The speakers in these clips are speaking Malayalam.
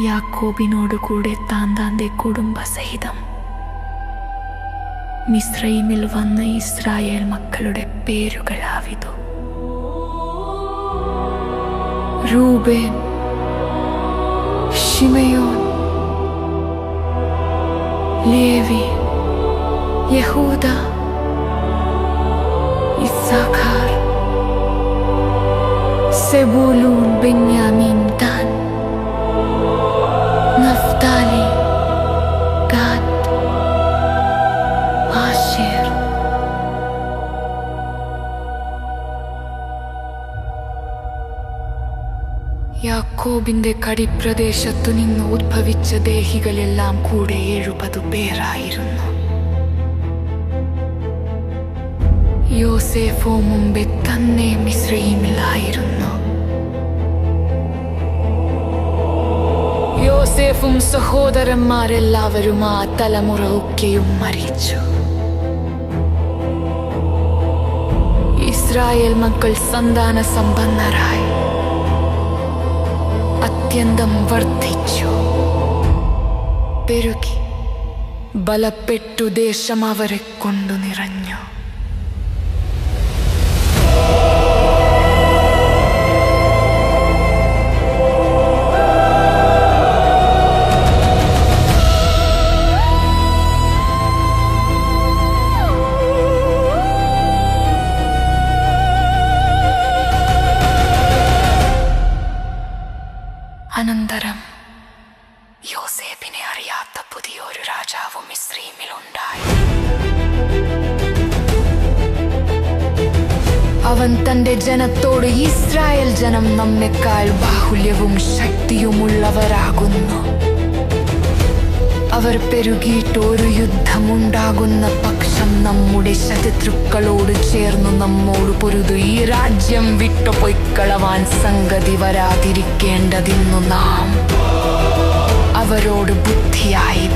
യാക്കോബിനോട് കൂടെ താൻ താന്റെ കുടുംബസഹിതം. മിസ്രൈമിൽ വന്ന ഇസ്രായേൽ മക്കളുടെ പേരുകളാവിതു. രൂപേൻ ഷിമയോൻ ലേവി യഹൂദ ഇസാഖാർ സെബൂലൂൻ ബെന്യാമീൻ ദാൻ യാക്കോബിന്റെ കടിപ്രദേശത്തു നിന്ന് ഉദ്ഭവിച്ച ദേഹികളെല്ലാം കൂടെ എഴുപത് പേരായിരുന്നു. യോസേഫോ മുമ്പേ തന്നെ മിശ്രീമിലായിരുന്നു യോസേഫും സഹോദരന്മാരെല്ലാവരും ആ തലമുറ ഒക്കെയും മരിച്ചു. ഇസ്രായേൽ മക്കൾ സന്താന സമ്പന്നരായി അത്യന്തം വർദ്ധിച്ചു. പെരുകി. ബലപ്പെട്ടു ദേശം അവരെ കൊണ്ടു നിറഞ്ഞു. അവൻ തന്റെ ജനത്തോട് ഇസ്രായേൽ ജനം നമ്മെക്കാൾ ബാഹുല്യവും ശക്തിയുമുള്ളവരാകുന്നു. അവർ പെരുകിയിട്ട് ഒരു യുദ്ധമുണ്ടാകുന്ന പക്ഷം നമ്മുടെ ശത്രുക്കളോട് ചേർന്നു നമ്മോട് പൊരുതു. ഈ രാജ്യം വിട്ടു പൊയ്ക്കളവാൻ സംഗതി വരാതിരിക്കേണ്ടതിന്നു നാം. അവരോട് ബുദ്ധിയായി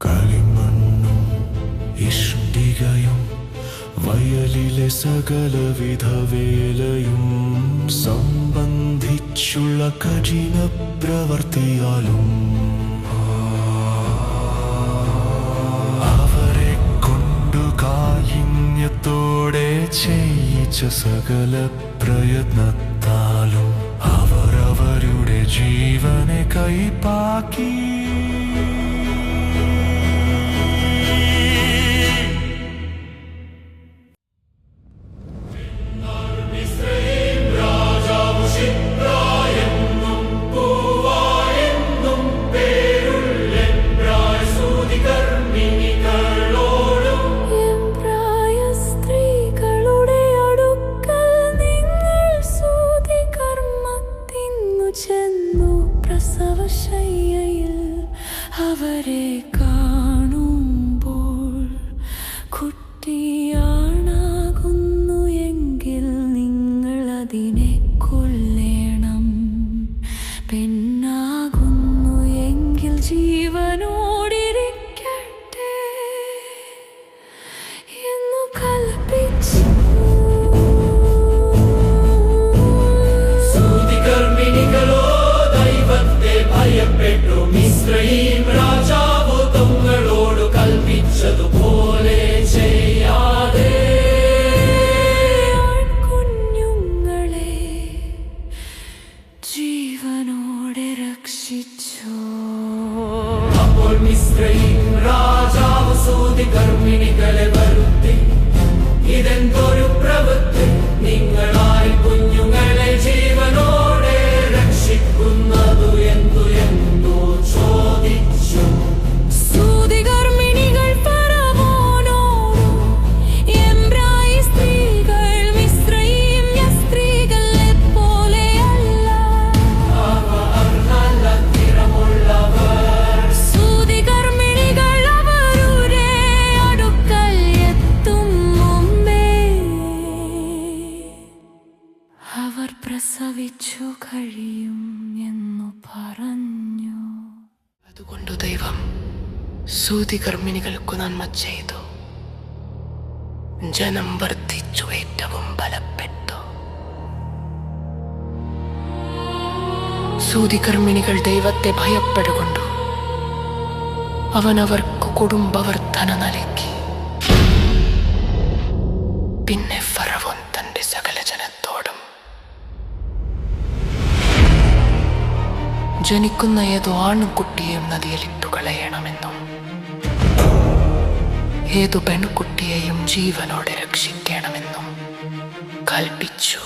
കളിമണ്ണും ഇഷ്ടികയും വയലിലെ സകലവിധ വേലയും സംബന്ധിച്ചുള്ള കഠിന പ്രവർത്തിയാലും ചെയ്യിച്ച സകല പ്രയത്നത്താലും അവർ അവരുടെ ജീവനെ കൈപ്പാക്കി. कर्मिस्त्रयीं राजावसूति कर्मिणि कलव പ്രസവിച്ചു കഴിയും എന്നു പറഞ്ഞു. അതുകൊണ്ടു ദൈവം സൂതികർമ്മിണികൾക്കു നന്മ ചെയ്തു. ജനം വർദ്ധിച്ചു ഏറ്റവും ബലപ്പെട്ടു സൂതികർമ്മിണികൾ ദൈവത്തെ ഭയപ്പെടുകൊണ്ടു. അവനവർക്ക് കുടുംബവർദ്ധന നൽകി. പിന്നെ ഫറവോൻ ജനിക്കുന്ന ഏതോ ആൺകുട്ടിയെയും നദിയിലിട്ടു കളയണമെന്നും ഏതു പെൺകുട്ടിയെയും ജീവനോടെ രക്ഷിക്കണമെന്നും കൽപ്പിച്ചു.